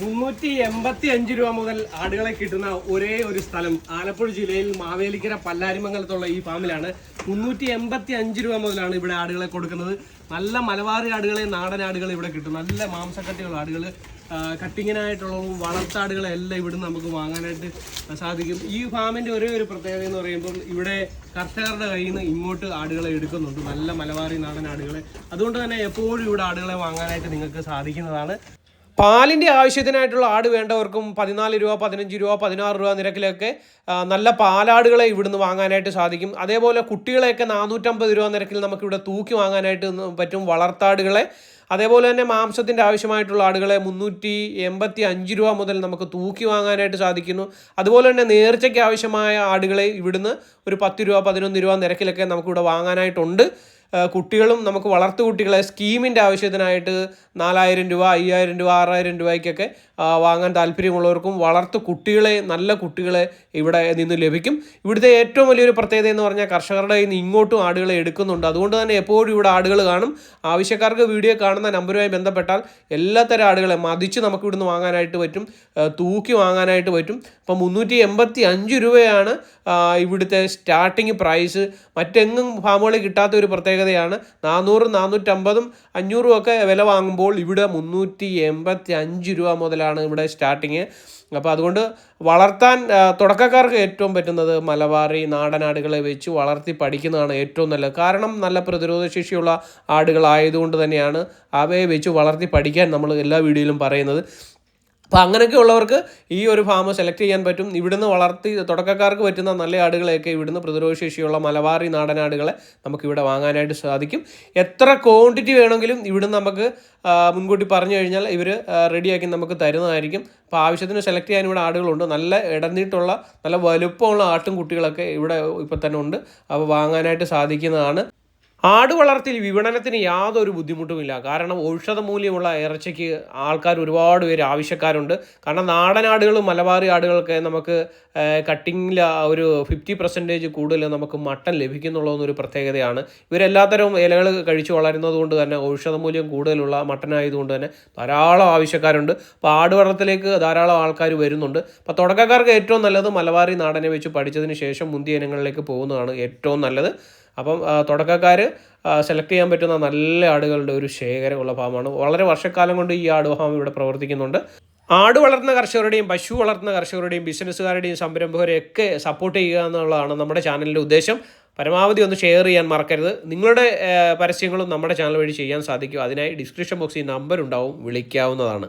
മുന്നൂറ്റി എൺപത്തി അഞ്ച് രൂപ മുതൽ ആടുകളെ കിട്ടുന്ന ഒരേ ഒരു സ്ഥലം ആലപ്പുഴ ജില്ലയിൽ മാവേലിക്കര പല്ലാരിമംഗലത്തുള്ള ഈ ഫാമിലാണ്. മുന്നൂറ്റി എൺപത്തി അഞ്ച് രൂപ മുതലാണ് ഇവിടെ ആടുകളെ കൊടുക്കുന്നത്. നല്ല മലബാറി ആടുകളെ നാടൻ ആടുകളെ ഇവിടെ കിട്ടും. നല്ല മാംസക്കട്ടിയുള്ള ആടുകൾ കട്ടിങ്ങിനായിട്ടുള്ളതും വളർത്താടുകളെല്ലാം ഇവിടെ നമുക്ക് വാങ്ങാനായിട്ട് സാധിക്കും. ഈ ഫാമിന്റെ ഒരേ ഒരു പ്രത്യേകത എന്ന് പറയുമ്പോൾ ഇവിടെ കർഷകരുടെ കയ്യിൽ നിന്ന് ഇങ്ങോട്ട് ആടുകളെ എടുക്കുന്നുണ്ട്. നല്ല മലബാറി നാടൻ ആടുകളെ. അതുകൊണ്ട് തന്നെ എപ്പോഴും ഇവിടെ ആടുകളെ വാങ്ങാനായിട്ട് നിങ്ങൾക്ക് സാധിക്കുന്നതാണ്. പാലിന്റെ ആവശ്യത്തിനായിട്ടുള്ള ആട് വേണ്ടവർക്കും പതിനാല് രൂപ പതിനഞ്ച് രൂപ പതിനാറ് രൂപ നിരക്കിലൊക്കെ നല്ല പാലാടുകളെ ഇവിടുന്ന് വാങ്ങാനായിട്ട് സാധിക്കും. അതേപോലെ കുട്ടികളെയൊക്കെ നാനൂറ്റമ്പത് രൂപ നിരക്കിൽ നമുക്കിവിടെ തൂക്കി വാങ്ങാനായിട്ട് പറ്റും വളർത്താടുകളെ. അതേപോലെ തന്നെ മാംസത്തിന്റെ ആവശ്യമായിട്ടുള്ള ആടുകളെ മുന്നൂറ്റി എൺപത്തി അഞ്ച് രൂപ മുതൽ നമുക്ക് തൂക്കി വാങ്ങാനായിട്ട് സാധിക്കുന്നു. അതുപോലെ തന്നെ നേർച്ചയ്ക്ക് ആവശ്യമായ ആടുകളെ ഇവിടുന്ന് ഒരു പത്ത് രൂപ പതിനൊന്ന് രൂപ നിരക്കിലൊക്കെ നമുക്കിവിടെ വാങ്ങാനായിട്ടുണ്ട്. കുട്ടികളും നമുക്ക് വളർത്തു കുട്ടികളെ സ്കീമിന്റെ ആവശ്യത്തിനായിട്ട് നാലായിരം രൂപ അയ്യായിരം രൂപ ആറായിരം രൂപയ്ക്കൊക്കെ വാങ്ങാൻ താല്പര്യമുള്ളവർക്കും വളർത്തു കുട്ടികളെ നല്ല കുട്ടികളെ ഇവിടെ നിന്ന് ലഭിക്കും. ഇവിടുത്തെ ഏറ്റവും വലിയൊരു പ്രത്യേകത എന്ന് പറഞ്ഞാൽ കർഷകരുടെ കയ്യിൽ നിന്ന് ഇങ്ങോട്ടും ആടുകളെ എടുക്കുന്നുണ്ട്. അതുകൊണ്ട് തന്നെ എപ്പോഴും ഇവിടെ ആടുകൾ കാണും. ആവശ്യക്കാർക്ക് വീഡിയോ കാണുന്ന നമ്പറുമായി ബന്ധപ്പെട്ടാൽ എല്ലാത്തരം ആടുകളെ മതിച്ച് നമുക്ക് ഇവിടുന്ന് വാങ്ങാനായിട്ട് പറ്റും തൂക്കി വാങ്ങാനായിട്ട് പറ്റും. ഇപ്പം മുന്നൂറ്റി എൺപത്തി അഞ്ച് രൂപയാണ് ഇവിടുത്തെ സ്റ്റാർട്ടിങ് പ്രൈസ് മറ്റെങ്ങും ഫാമുകളിൽ കിട്ടാത്ത ഒരു പ്രത്യേകതയാണ്. നാനൂറ് നാനൂറ്റമ്പതും അഞ്ഞൂറും ഒക്കെ വില വാങ്ങുമ്പോൾ ഇവിടെ മുന്നൂറ്റി എൺപത്തി അഞ്ച് രൂപ മുതലാണ് ഇവിടെ സ്റ്റാർട്ടിങ് അപ്പോൾ അതുകൊണ്ട് വളർത്താൻ തുടക്കക്കാർക്ക് ഏറ്റവും പറ്റുന്നത് മലബാറി നാടനാടുകളെ വെച്ച് വളർത്തി പഠിക്കുന്നതാണ് ഏറ്റവും നല്ലത്. കാരണം നല്ല പ്രതിരോധ ശേഷിയുള്ള ആടുകളായതുകൊണ്ട് തന്നെയാണ് അവയെ വെച്ച് വളർത്തി പഠിക്കാൻ നമ്മൾ എല്ലാ വീഡിയോയിലും പറയുന്നത്. അപ്പോൾ അങ്ങനെയൊക്കെ ഉള്ളവർക്ക് ഈ ഒരു ഫാം സെലക്ട് ചെയ്യാൻ പറ്റും. ഇവിടുന്ന് വളർത്തി തുടക്കക്കാർക്ക് പറ്റുന്ന നല്ല ആടുകളെയൊക്കെ ഇവിടുന്ന് പ്രതിരോധശേഷിയുള്ള മലബാറി നാടനാടുകളെ നമുക്ക് ഇവിടെ വാങ്ങാനായിട്ട് സാധിക്കും. എത്ര ക്വാണ്ടിറ്റി വേണമെങ്കിലും ഇവിടുന്ന് നമുക്ക് മുൻകൂട്ടി പറഞ്ഞു കഴിഞ്ഞാൽ ഇവർ റെഡിയാക്കി നമുക്ക് തരുന്നതായിരിക്കും. അപ്പോൾ ആവശ്യത്തിന് സെലക്ട് ചെയ്യാൻ ഇവിടെ ആടുകളുണ്ട്. നല്ല ഇടന്നിട്ടുള്ള നല്ല വലുപ്പമുള്ള ആട്ടും കുട്ടികളൊക്കെ ഇവിടെ ഇപ്പോൾ തന്നെ ഉണ്ട്. അപ്പോൾ വാങ്ങാനായിട്ട് സാധിക്കുന്നതാണ്. ആട് വളർത്തിൽ വിപണനത്തിന് യാതൊരു ബുദ്ധിമുട്ടുമില്ല. കാരണം ഔഷധ മൂല്യമുള്ള ഇറച്ചിക്ക് ആൾക്കാർ ഒരുപാട് പേര് ആവശ്യക്കാരുണ്ട്. കാരണം നാടൻ ആടുകളും മലബാറി ആടുകളൊക്കെ നമുക്ക് കട്ടിങ്ങിൽ ഒരു ഫിഫ്റ്റി പെർസെന്റേജ് കൂടുതൽ നമുക്ക് മട്ടൻ ലഭിക്കുന്നുള്ളതെന്നൊരു പ്രത്യേകതയാണ്. ഇവരെല്ലാത്തരം ഇലകൾ കഴിച്ചു വളരുന്നത് കൊണ്ട് തന്നെ ഔഷധ മൂല്യം കൂടുതലുള്ള മട്ടൻ ആയതുകൊണ്ട് തന്നെ ധാരാളം ആവശ്യക്കാരുണ്ട്. അപ്പോൾ ആട് വളർത്തിലേക്ക് ധാരാളം ആൾക്കാർ വരുന്നുണ്ട്. അപ്പോൾ തുടക്കക്കാർക്ക് ഏറ്റവും നല്ലത് മലബാറി നാടനെ വെച്ച് പഠിച്ചതിന് ശേഷം മുന്തിയ ഇനങ്ങളിലേക്ക് പോകുന്നതാണ് ഏറ്റവും നല്ലത്. അപ്പം തുടക്കക്കാർ സെലക്ട് ചെയ്യാൻ പറ്റുന്ന നല്ല ആടുകളുടെ ഒരു ശേഖരമുള്ള ഫാമാണ്. വളരെ വർഷക്കാലം കൊണ്ട് ഈ ആട് ഫാം ഇവിടെ പ്രവർത്തിക്കുന്നുണ്ട്. ആട് വളർത്തുന്ന കർഷകരുടെയും പശു വളർത്തുന്ന കർഷകരുടെയും ബിസിനസ്സുകാരുടെയും സംരംഭകരെയൊക്കെ സപ്പോർട്ട് ചെയ്യുക എന്നുള്ളതാണ് നമ്മുടെ ചാനലിന്റെ ഉദ്ദേശം. പരമാവധി ഒന്ന് ഷെയർ ചെയ്യാൻ മറക്കരുത്. നിങ്ങളുടെ പരസ്യങ്ങളും നമ്മുടെ ചാനൽ വഴി ചെയ്യാൻ സാധിക്കും. അതിനായി ഡിസ്ക്രിപ്ഷൻ ബോക്സിൽ നമ്പർ ഉണ്ടാവും. വിളിക്കാവുന്നതാണ്.